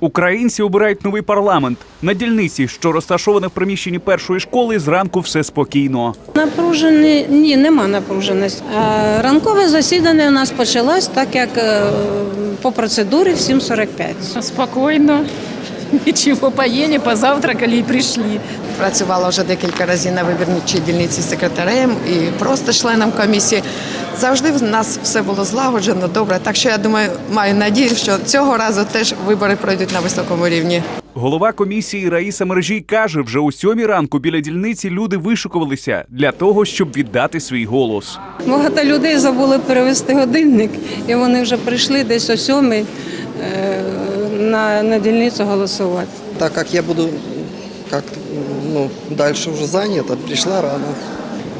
Українці обирають новий парламент. На дільниці, що розташована в приміщенні першої школи, зранку все спокійно. Напружений ні, нема напруженості. А Ранкове засідання у нас почалось, так як е, по процедурі в 7.45. Спокойно, ничего, поели, позавтракали и пришли. Працювала вже декілька разів на вибірній дільниці секретарем і просто членом комісії. Завжди в нас все було злагоджено, добре. Так що я думаю, маю надію, що цього разу теж вибори пройдуть на високому рівні. Голова комісії Раїса Мережій каже, вже у сьомій ранку біля дільниці люди вишукувалися для того, щоб віддати свій голос. Багато людей забули перевести годинник, і вони вже прийшли десь о сьомій е, на, на дільницю голосувати. так як я буду як, ну, далі вже зайнята, прийшла рано.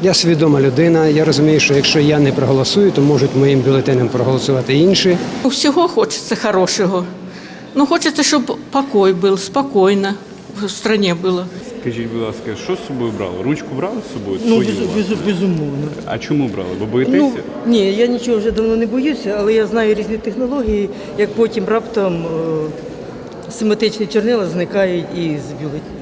Я свідома людина. Я розумію, що якщо я не проголосую, то можуть моїм бюлетенем проголосувати інші. Всього хочеться хорошого. Ну, хочеться, щоб покой був, спокійно в країні було. Скажіть, будь ласка, що з собою брали? Ручку брали з собою? Ну, Свою без, безумовно. А чому брали? Ви боїтеся? Ну, ні, я нічого вже давно не боюся, але я знаю різні технології, як потім раптом е, семантичні чорнила зникають із бюлетня.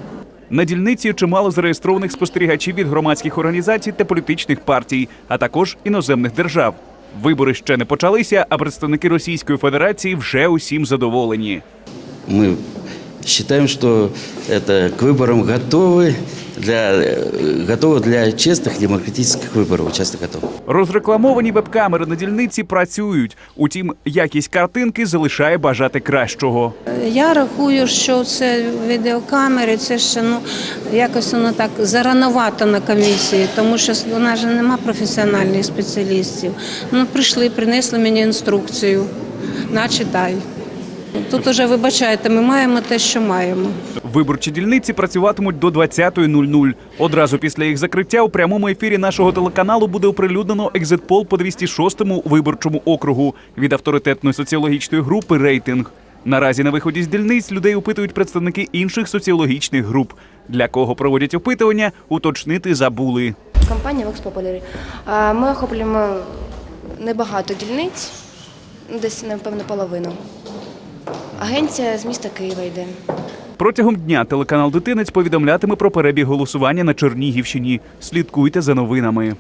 На дільниці чимало зареєстрованих спостерігачів від громадських організацій та політичних партій, а також іноземних держав. Вибори ще не почалися, а представники Російської Федерації вже усім задоволені. Мы считаем, что это к выборам готовы для, э, готовы для честных демократических выборов. Участок готов. Розрекламовані веб-камери на дільниці працюють. Утім, якість картинки залишає бажати кращого. Я рахую, що це відеокамери, це ще ну якось воно так зарановато на комісії, тому що у нас же нема професіональних спеціалістів. Ну прийшли, принесли мені інструкцію, начитай. Тут уже вибачайте, ми маємо те, що маємо. Виборчі дільниці працюватимуть до 20.00. Одразу після їх закриття у прямому ефірі нашого телеканалу буде оприлюднено екзитпол по 206-му виборчому округу від авторитетної соціологічної групи Рейтинг. Наразі на виході з дільниць людей опитують представники інших соціологічних груп. Для кого проводять опитування, уточнити забули. Компанія Vox Populi. Ми охоплюємо небагато дільниць, ну, десь, напевно, половину. Агенція з міста Києва йде. Протягом дня телеканал Дитинець повідомлятиме про перебіг голосування на Чернігівщині. Слідкуйте за новинами.